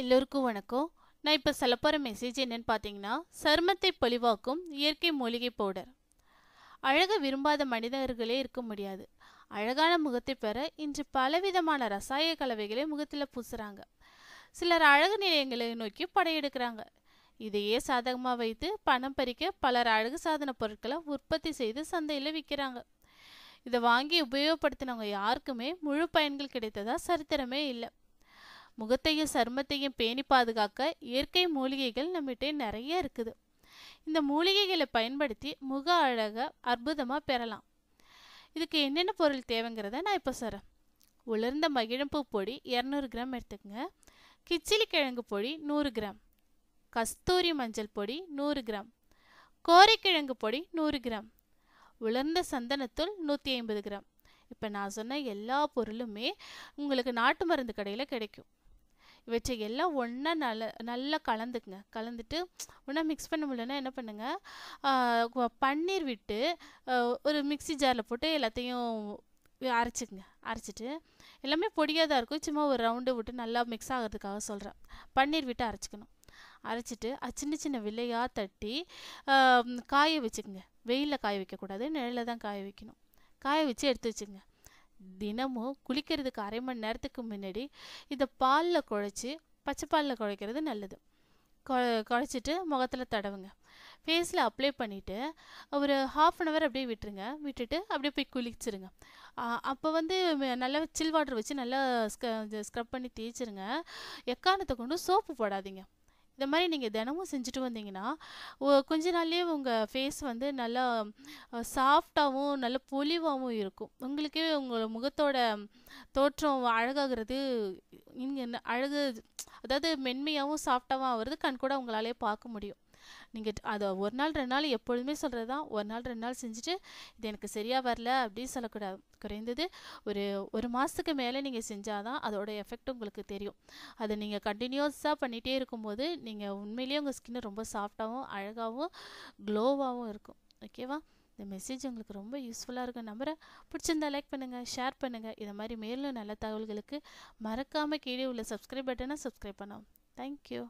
எல்லோருக்கும் வணக்கம். நான் இப்போ சொல்ல போகிற மெசேஜ் என்னன்னு பார்த்தீங்கன்னா சருமத்தை பொலிவாக்கும் இயற்கை மூலிகை பவுடர் அழகை விரும்பாத மனிதர்களே இருக்க முடியாது. அழகான முகத்தை பெற இன்று பலவிதமான ரசாய கலவைகளை முகத்தில் பூசுகிறாங்க சிலர் அழகு நிலையங்களை நோக்கி படையெடுக்கிறாங்க. இதையே சாதகமாக வைத்து பணம் பறிக்க பலர் அழகு சாதன பொருட்களை உற்பத்தி செய்து சந்தையில் விற்கிறாங்க இதை வாங்கி உபயோகப்படுத்தினவங்க யாருக்குமே முழு பயன்கள் கிடைத்ததா சரித்திரமே இல்லை. முகத்தையும் சருமத்தையும் பேணி பாதுகாக்க இயற்கை மூலிகைகள் நம்மகிட்ட நிறைய இருக்குது. இந்த மூலிகைகளை பயன்படுத்தி முக அழகை அற்புதமாக பெறலாம். இதுக்கு என்னென்ன பொருள் தேவைங்கிறத நான் இப்போ சொல்கிறேன் உலர்ந்த மகிழம்பூ பொடி இரநூறு கிராம் எடுத்துக்கங்க. கிச்சிலி கிழங்கு பொடி நூறு கிராம். கஸ்தூரி மஞ்சள் பொடி நூறு கிராம். கோரைக்கிழங்கு பொடி நூறு கிராம். உலர்ந்த சந்தனத்தூள் நூற்றி ஐம்பது கிராம். இப்போ நான் சொன்ன எல்லா பொருளுமே உங்களுக்கு நாட்டு மருந்து கடையில் கிடைக்கும். இவற்றை எல்லாம் ஒன்றா நல்ல நல்லா கலந்துக்குங்க. கலந்துட்டு ஒன்றா மிக்ஸ் பண்ண முடியலன்னா என்ன பண்ணுங்கள் பன்னீர் விட்டு ஒரு மிக்ஸி ஜாரில் போட்டு எல்லாத்தையும் அரைச்சிக்கங்க. அரைச்சிட்டு எல்லாமே பொடியாக தான் இருக்கும். சும்மா ஒரு ரவுண்டு விட்டு நல்லா மிக்ஸ் ஆகிறதுக்காக சொல்கிறேன் பன்னீர் விட்டு அரைச்சிக்கணும். அரைச்சிட்டு அது சின்ன சின்ன வில்லையாக தட்டி காய வச்சுக்கோங்க. வெயிலில் காய வைக்கக்கூடாது. நிழலில் தான் காய வைக்கணும். காய வச்சு எடுத்து வச்சுக்கோங்க. தினமும் குளிக்கிறதுக்கு அரை மணி நேரத்துக்கு முன்னாடி இதை பாலில் குழைச்சி பச்சை பாலில் குழைக்கிறது நல்லது. கொ குழச்சிட்டு முகத்தில் தடவுங்க. ஃபேஸில் அப்ளை பண்ணிவிட்டு ஒரு ஹாஃப் அன் ஹவர் அப்படியே விட்டுருங்க. விட்டுட்டு அப்படியே போய் குளிச்சிருங்க. அப்போ வந்து நல்லா சில் வாட்டர் வச்சு நல்லா ஸ்க்ரப் பண்ணி தேய்ச்சிருங்க. எக்காரணத்தை கொண்டு சோப்பு போடாதீங்க. இந்த மாதிரி நீங்கள் தினமும் செஞ்சுட்டு வந்தீங்கன்னா கொஞ்ச நாள்லேயே உங்கள் ஃபேஸ் வந்து நல்லா சாஃப்டாகவும் நல்ல பொலிவாகவும் இருக்கும். உங்களுக்கே உங்கள் முகத்தோட தோற்றம் அழகாகிறது இங்கே அழகு அதாவது மென்மையாகவும் சாஃப்டாகவும் ஆகிறது கண் கூட உங்களாலே பார்க்க முடியும். நீங்கள் அதை ஒரு நாள் ரெண்டு நாள் எப்பொழுதுமே சொல்கிறது தான் ஒரு நாள் ரெண்டு நாள் செஞ்சுட்டு இது எனக்கு சரியாக வரல அப்படின்னு சொல்லக்கூடாது குறைந்தது ஒரு ஒரு மாதத்துக்கு மேலே நீங்கள் செஞ்சாதான் அதோட எஃபெக்ட் உங்களுக்கு தெரியும். அதை நீங்கள் கண்டினியூஸாக பண்ணிகிட்டே இருக்கும்போது நீங்கள் உண்மையிலேயே உங்கள் ஸ்கின் ரொம்ப சாஃப்டாகவும் அழகாகவும் க்ளோவாகவும் இருக்கும். ஓகேவா இந்த மெசேஜ் உங்களுக்கு ரொம்ப யூஸ்ஃபுல்லாக இருக்கும் நம்புகிறேன் பிடிச்சிருந்தா லைக் பண்ணுங்கள் ஷேர் பண்ணுங்கள் இதை மாதிரி மேலும் நல்ல தகவல்களுக்கு மறக்காமல் கீழே உள்ள சப்ஸ்கிரைப் பட்டனை சப்ஸ்கிரைப் பண்ணோம் தேங்க்யூ